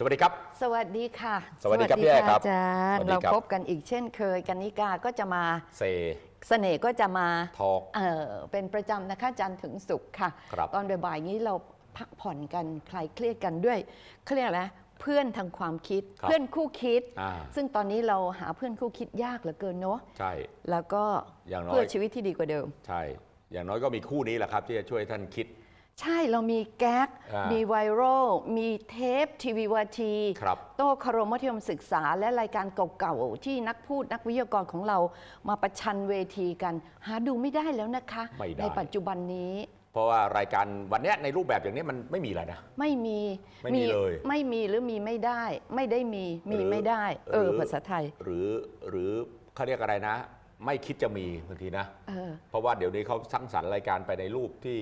สวัสดีครับ สวัสดีค่ะสวัสดีครับพี่แอ้ครับอาจารสวัย์สดีเราครับ พบกันอีกเช่นเคยกันนิกาก็จะมาเซ เสน่ห์ก็จะมาทอกเออเป็นประจำนะคะจันทร์ถึงศุกร์ค่ะ ครับ ตอนบ่ายๆนี้เราพักผ่อนกันคลายเครียดกันด้วยเขาเรียกอะไรเพื่อนทางความคิดครับ เพื่อนคู่คิด อ่าซึ่งตอนนี้เราหาเพื่อนคู่คิดยากเหลือเกินเนาะใช่ แล้วก็อย่างน้อย เพื่อชีวิตที่ดีกว่าเดิม ใช่ อย่างน้อยก็มีคู่นี้แหละครับ ที่จะช่วยท่านคิด ใช่เรามีแก๊ก อ่ามีมีไวรัลมีเทปทีวีวาที ครับ โต้คารมมัธยมศึกษาและรายการเก่าๆ ที่นักพูดนักวิทยากรของเรามาประชันเวทีกัน หาดูไม่ได้แล้วนะคะ ไม่ได้ ในปัจจุบันนี้ เพราะว่ารายการวันเนี้ยในรูปแบบอย่างนี้มันไม่มีแล้วนะ ไม่มีไม่มีเลยไม่มีหรือมีไม่ได้ ไม่ได้มีมีหรือไม่ได้ เออหรือ ภาษาไทย หรือหรือเขาเรียกอะไรนะ ไม่คิดจะมีบางทีนะ เออ เพราะว่าเดี๋ยวนี้เขาสร้างสรรค์รายการไปในรูปที่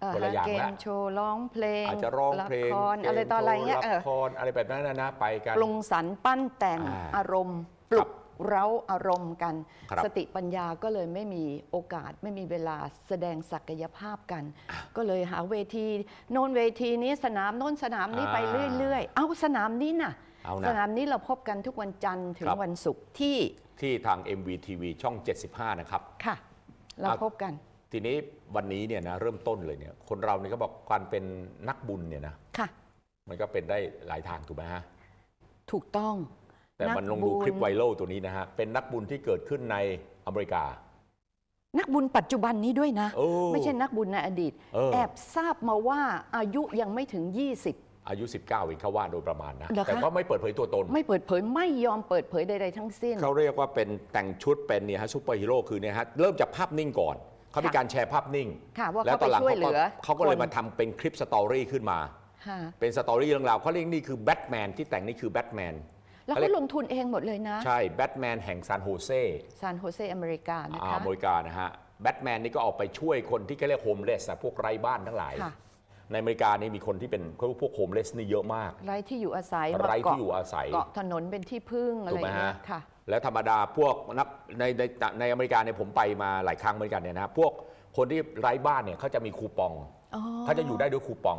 เออคนละอย่างเกแล้วมโชว์ร้องเพลงอาจจะร้องเพลงละครเกมอะไรต่ออะไรเงี้ยโชเอว์อละครอะไรแบบนั้นนะนะไปกัน ปรุงสรรค์ปั้นแต่งอ่าอารมณ์ปลุกเร้าอารมณ์กัน ครับสติปัญญาก็เลยไม่มีโอกาสไม่มีเวลาแสดงศักยภาพกัน ก็เลยหาเวทีโน่นเวทีนี้สนามโน้นสนามนี้อ่าไปเรื่อยๆ เอาสนามนี้น่ะ เอานะสนามนี้เราพบกันทุกวันจันทร์ถึงครับ วันศุกร์ที่ที่ทาง MVTV ช่อง 75 นะครับ ค่ะ เราอะพบกัน ทีนี้วันนี้เนี่ยนะเริ่มต้นเลยเนี่ยคนเราเนี่ยเขาบอกการเป็นนักบุญเนี่ยนะค่ะ มันก็เป็นได้หลายทางถูกไหมฮะถูกต้องแต่มันลนังกดูบุญคลิปไวรัลตัวนี้นะฮะเป็นนักบุญที่เกิดขึ้นในอเมริกา นักบุญปัจจุบันนี้ด้วยนะ โอ้ไม่ใช่นักบุญในอดีต เออ แอบทราบมาว่าอายุยังไม่ถึง 20 อายุ 19เองเขาว่าโดยประมาณนะเหรอคะ แต่ก็ไม่เปิดเผยตัวตน ไม่เปิดเผยไม่ยอมเปิดเผยใดๆทั้งสิ้น เขาเรียกว่าเป็นแต่งชุดเป็นเนี่ยฮะซูเปอร์ฮีโร่คือเนี่ยฮะเริ่มจากภาพนิ่งก่อน เขามีค่ะการแชร์ภาพนิ่ง ค่ะว่าแล้วเขาตอนหลังไปช่วยเขาเหลืก็อเขาก็เลยคนมาทำเป็นคลิปสตอรี่ขึ้นมาค่ะเป็นสตอรี่เรื่องราวเขาเรียกนี่คือแบทแมนที่แต่งนี่คือแบทแมน แล้วเขาเรีเขายกลงทุนเองหมดเลยนะใช่แบทแมนแห่งซานโฮเซ ซานโฮเซอเมริกานะอ่าคะ อเมริกานะฮะแบทแมนนี่ก็ออกไปช่วยคนที่เขาเรียกโฮมเลสพวกไร้บ้านทั้งหลาย ค่ะ ในอเมริกานี่มีคนที่เป็นพวกโฮมเลสนี่เยอะมาก ไร้ที่อยู่อาศัยมาไร้ที่เกาะอยู่อาศัยเกาะถนนเป็นที่พึ่งอะไรถูกอไหมย่างเงี้ฮะยค่ะ แล้วธรรมดาพวกนับในในในอเมริกาเนี่ยผมไปมาหลายครั้งเหมือนกันเนี่ยนะพวกคนที่ไร้บ้านเนี่ยเขาจะมีคูปองอ๋อเขาจะอยู่ได้ด้วยคูปอง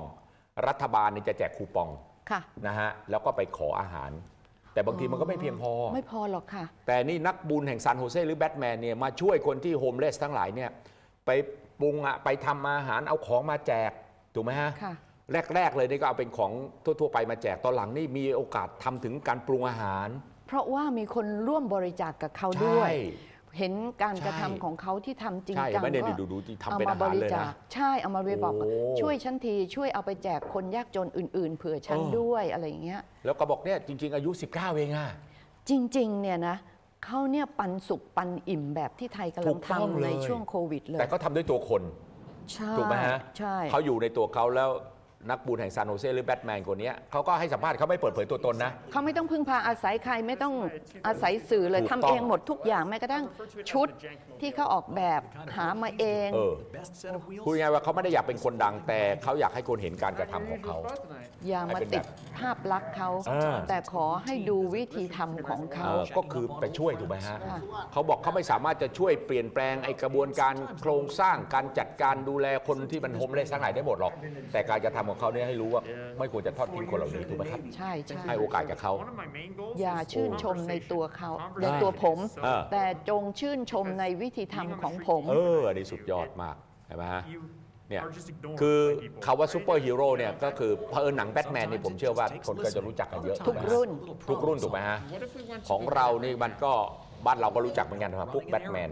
รัฐบาลเนี่ยจะแจกคูปองค่ะ นะฮะแล้วก็ไปขออาหาร แต่บางทีมันก็ไม่เพียงพอ ไม่พอหรอกค่ะ แต่นี่นักบุญแห่งซานโฮเซหรือแบทแมนเนี่ยมาช่วยคนที่โฮมเลสทั้งหลายเนี่ยไปปรุงอะไปทำอาหารเอาของมาแจก ถูกไหมฮะ ค่ะ แรก ๆ เลยนี่ก็เอาเป็นของทั่ว ๆ ไปมาแจกตอนหลังนี่มีโอกาสทำถึงการปรุงอาหาร เพราะว่ามีคนร่วมบริจาคกับเขาด้วยใช่เห็นการใช่กระทำของเขาที่ทำจริงใช่จังไม่ได้ก็ดูดูที่ทำเอาเป็นมาอาบหารริเลยจานะคใช่เอามาเรียบอกว่าโอ้ช่วยฉันทีช่วยเอาไปแจกคนยากจนอื่น ๆ เผื่อฉันเออด้วยอะไรอย่างเงี้ยแล้วก็บอกเนี่ยจริง ๆ อายุ 19 เองอะจริง ๆ เนี่ยนะเขาเนี่ยปันสุขปันอิ่มแบบที่ไทยกำลัถูงกต้องทำเลยในช่วงโควิดเลย แต่เขาทำด้วยตัวคนใช่ถูกไหมฮะใช่เขาอยู่ในตัวเขาแล้ว นักบุญแห่งซานโฮเซหรือแบทแมนคนเนี้ยเขาก็ให้สัมภาษณ์เขาไม่เปิดเผยตัวตนนะ เขาไม่ต้องพึ่งพาอาศัยใครไม่ต้องอาศัยสื่อเลยถูกทำต้อง เองหมดทุกอย่างแม้กระทั่งชุดที่เขาออกแบบหามาเอง เออ Best set of wheels. พูดง่ายๆว่าเขาไม่ได้อยากเป็นคนดังแต่เขาอยากให้คนเห็นการกระทำของเขา อย่ามาติดภาพลักษณ์เขา อ่า แต่ขอให้ดูวิธีทำของเขา เออก็คือไปช่วยถูกไหมฮะ ค่ะ เขาบอกเขาไม่สามารถจะช่วยเปลี่ยนแปลงไอ้กระบวนการโครงสร้างการจัดการดูแลคนที่มันโฮมเลสทั้งหลายได้หมดหรอก แต่การกระทำของเขาเนี่ยให้รู้ว่าไม่ควรจะทอดทิ้งคนเหล่านี้ถูกไหมครับ ใช่ใช่ให้โอกาสกับเขา อย่าชื่นชมในตัวเขาในตัวผมเออแต่จงชื่นชมในวิธีทำของผม เอออันนี้สุดยอดมากเห็นไหมฮะ เนี่ย คืคืออคาว่าซูเปอร์ฮีโร่เนี่ยก็คือเพอเอิญหนังแบทแมนนี่ผมเชื่อว่าคนก็จะรู้จักกันเยอะทุกรุ่น ทุกรุ่นถูกไหมฮะ ของเรานี่มันก็ บ้านเราก็รู้จักเหมือนกันนะครับพวกแบทแมน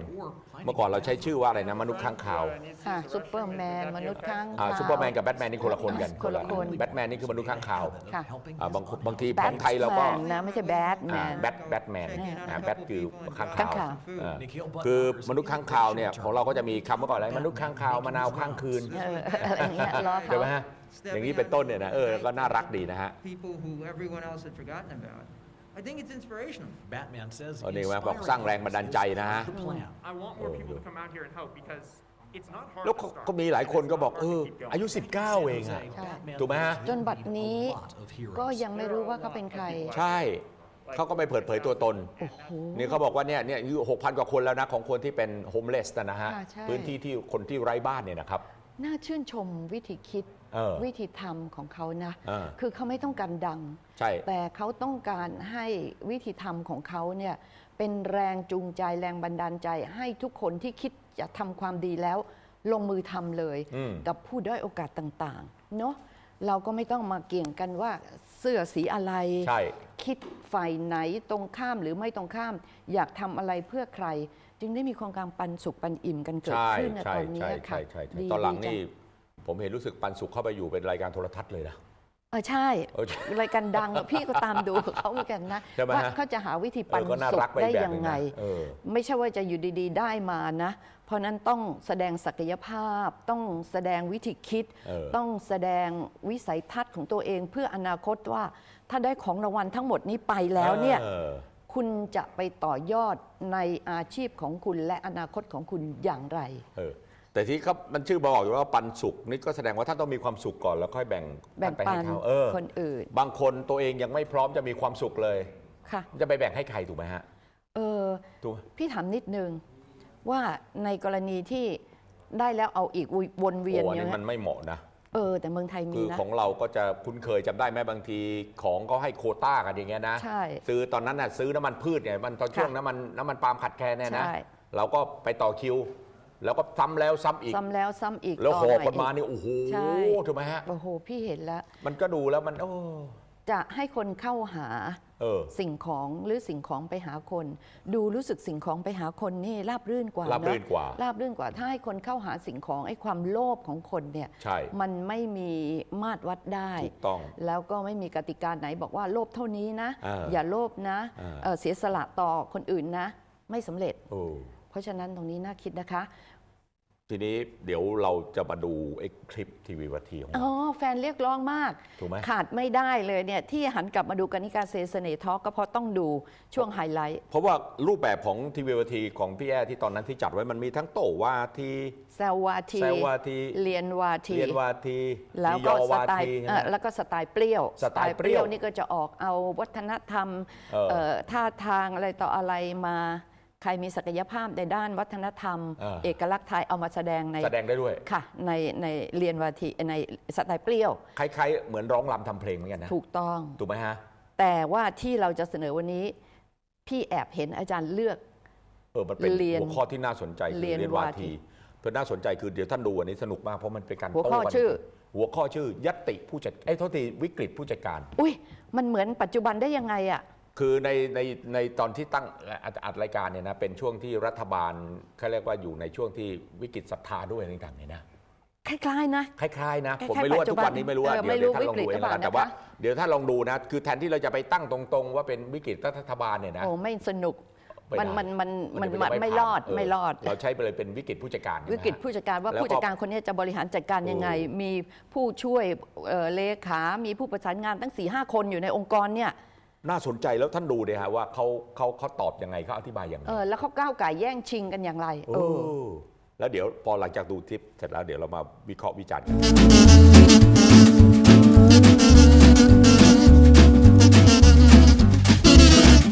เมื่อก่อนเราใช้ชื่อว่าอะไรนะมนุษย์ข้างคาวค่ะซุปเปอร์แมนมนุษย์ข้างอ่าคาวซูเปอร์แมนกับแบทแมนนี่คนละคนกันคนละคนแบทแมนนี่คือมนุษย์ข้างคาวค่ะอ่าบางบางทีแบขทองไทยเราก็แมนนะไม่ใช่แบทแมอ่านแบทแบทแมนอ่าแบทคือข้างข้าคางวคาวอ่าคือมนุษย์ข้างคาวเนี่ยของเราก็จะมีคำเมื่อก่อนอะไรมนุษย์ข้างคาวมะนาวข้างคืนเอออะไรอย่างเงี้ยล้อใช่เขาไหมฮะอย่างนี้เป็นต้นเนี่ยนะเออก็น่ารักดีนะฮะ people who everyone else had forgotten about. I think it's inspirational. Batman says อันนี้ว่าบอกสร้างแรงบันดาลใจนะฮะ the plan. I want more people to come out here and help because it's not hard แล้ว to ก็ start. ก็มีหลายคนก็บอก It's เอ not อ hard to keep going. อายุ 19 เองอะ Batman ถูกไหมฮะ จนบัดนี้ a lot of heroes. ก็ยังไม่รู้ว่าเขาเป็นใคร ใช่ เขาก็ไม่เปิดเผยตัวตน โอ้โห นี่เขาบอกว่าเนี่ยเนี่ยอายุ6,000 กว่าคนแล้วนะ ของคนที่เป็นโฮมเลสนะฮะ ค่ะใช่ พื้นที่ที่คนที่ไร้บ้านเนี่ยนะครับ น่าชื่นชมวิธีคิด เออวิธีทำของเขานะ เออ คือเขาไม่ต้องการดัง ใช่ แต่เขาต้องการให้วิธีทำของเขาเนี่ยเป็นแรงจูงใจแรงบันดาลใจ ให้ทุกคนที่คิดจะทำความดีแล้ว ลงมือทำเลย อืม กับผู้ด้อยโอกาสต่างๆเนาะเราก็ไม่ต้องมาเกี่ยงกันว่าเสื้อสีอะไร ใช่ คิดฝ่ายไหนตรงข้ามหรือไม่ตรงข้าม อยากทำอะไรเพื่อใคร จึงได้มีโครงการปันสุขปันอิ่มกันเกิดใช่ขึ้นในใช่ตอนนี้ใช่ค่ะใช่ใช่ใช่ดีตอนหลังดีจันี่ ผมเห็นรู้สึกปันสุขเข้าไปอยู่เป็นรายการโทรทัศน์เลยนะ เออใช่เออใช่รายการดังอะพี่ก็ตามดูเขาเหมือนกันนะใช่ไหมว่าฮะ เขาจะหาวิธีเอปันอก็น่าสุรัขกไปได้แบบยังหนึงไง นะเออ ไม่ใช่ว่าจะอยู่ดีๆ ได้มานะ เพราะนั้นต้องแสดงศักยภาพ ต้องแสดงวิธีคิด เออ ต้องแสดงวิสัยทัศน์ของตัวเองเพื่ออนาคตว่า ถ้าได้ของรางวัลทั้งหมดนี้ไปแล้วเนี่ย ออ คุณจะไปต่อยอดในอาชีพของคุณและอนาคตของคุณอย่างไร เออ แต่ที่เขามันชื่อบอกอยู่ว่าปันสุขนี่ก็แสดงว่าท่านต้องมีความสุขก่อนแล้วค่อยแบ่งแบ่งไปปัให้นเขาเออคนอื่น บางคนตัวเองยังไม่พร้อมจะมีความสุขเลยค่ะ จะไปแบ่งให้ใครถูกไหมฮะ เออถูกไหมพี่ถามนิดนึงว่าในกรณีที่ได้แล้วเอาอีกวนเวียนโอ้อันอย่างนี้เงี้มันยไม่เหมาะนะเออแต่เมืองไทยมีคือนะของเราก็จะคุ้นเคยจำได้ไหมบางทีของก็ให้โควต้ากันอย่างเงี้ยนะใช่ซื้อตอนนั้นน่ะซื้อน้ำมันพืชเนี่ยมันตอนช่วงค่ะน้ำมันน้ำมันปาล์มขัดแคลนเนี่ยนะใช่เราก็ไปต่อคิว แล้วก็ซ้ำแล้วซ้ำอีก ซ้ำแล้วซ้ำอีกแล้วต่หอบใหกันมาอีกนี่โอ้โหใช่ ถูกไหมฮะ โอ้โห พี่เห็นแล้ว มันก็ดูแล้วมันโอ้จะให้คนเข้าหาเออ สิ่งของหรือสิ่งของไปหาคน ดูรู้สึกสิ่งของไปหาคนนี่ราบรื่นกว่าราบรื่นเอะกว่าราบรื่นกว่าถ้าให้คนเข้าหาสิ่งของไอ้ความโลภของคนเนี่ยใช่ มันไม่มีมาตรวัดได้ ถูกต้อง แล้วก็ไม่มีกติกาไหนบอกว่าโลภเท่านี้นะอ่าอย่าโลภนะอ่าเอ่อเสียสละต่อคนอื่นนะ ไม่สำเร็จ โอ้ เพราะฉะนั้นตรงนี้น่าคิดนะคะ ทีนี้เดี๋ยวเราจะมาดูไอ้คลิปทีวีวัทีของอ๋เราอแฟนเรียกร้องมาก ถูกไหม ขาดไม่ได้เลยเนี่ย ที่หันกลับมาดูกนิการเซเสน่ห์ทอล์กก็เพราะต้องดูช่วงไฮไลท์ เพราะว่ารูปแบบของทีวีวัทีของพี่แอที่ตอนนั้นที่จัดไว้มันมีทั้งโตวาที แซววาที แซววาที เรียนวาที เรียนวาทีแล้วมียก็อสวาไตล์ทีเอ่อใช่ไหมแล้วก็สไตล์เปรี้ยวสไตล์เปรี้ยวนี่ก็จะออกเอาวัฒนธรรมเออ เอ่อท่าทางอะไรต่ออะไรมา ใครมีศักยภาพในด้านวัฒนธรรมเออเอกลักษณ์ไทยเอามาแสดงในแสดงได้ด้วยค่ะในในเรียนวาทีในสไตล์เปรี้ยวคล้ายๆ เหมือนร้องรำทำเพลงเหมือนกันนะถูกต้อง ถูกไหมฮะแต่ว่าที่เราจะเสนอวันนี้ พี่แอบเห็นอาจารย์เลือก เออมันเป็นเรียนหัวข้อที่น่าสนใจคือเรียนเรียนวาวาที ทีเพื่อน่าสนใจคือเดี๋ยวท่านดูอันนี้สนุกมากเพราะมันเป็นการหัวข้อโต้กันชื่อ หัวข้อชื่อยัตติผู้จัดไอ้ยโทษทีวิกฤตผู้จัดการ อุ้ยมันเหมือนปัจจุบันได้ยังไงอะ คือในในในตอนที่ตั้งอัดอัดรายการเนี่ยนะเป็นช่วงที่รัฐบาลเขาเรียกว่าอยู่ในช่วงที่วิกฤตศรัทธาด้วยอะไรต่างๆเนี่ยนะ คล้ายๆนะ คล้ายๆนะคล้ายๆผมไม่รู้ว่าปัจจุทุกบันวันนี้ไม่รู้ว่าเออเดี๋ยวไม่รู้เดี๋ยวท่านลองดูวิกฤตเองแล้วกันหรือเปล่าแต่ว่านะคะเดี๋ยวท่านลองดูนะ คือแทนที่เราจะไปตั้งตรงๆ ว่าเป็นวิกฤตรัฐบาลเนี่ยนะโอ้ไม่สนุกไม่มันได้มันมันมันเดี๋ยวมันจะไม่ผ่านรอดเไม่รอด เราใช้ไปเลยเป็นวิกฤตผู้จัดการ วิกฤตผู้จัดการว่าแล้วก็ผู้จัดการคนนี้จะบริหารจัดการยังไง มีผู้ช่วยเอ่อเลขา มีผู้ประสานงานตั้ง4ี่ห้าคนอยู่ในองค์กรเนี่ย น่าสนใจแล้วท่านดูเลยฮะว่าเขาเขาเขาตอบยังไงเขาอธิบายยังไงเออแล้วเขาก้าวไก่ายแย่งชิงกันอย่างไรโอ้เออ แล้วเดี๋ยวพอหลังจากดูคลิปเสร็จแล้วเดี๋ยวเรามาวิเคราะห์วิจารณ์กัน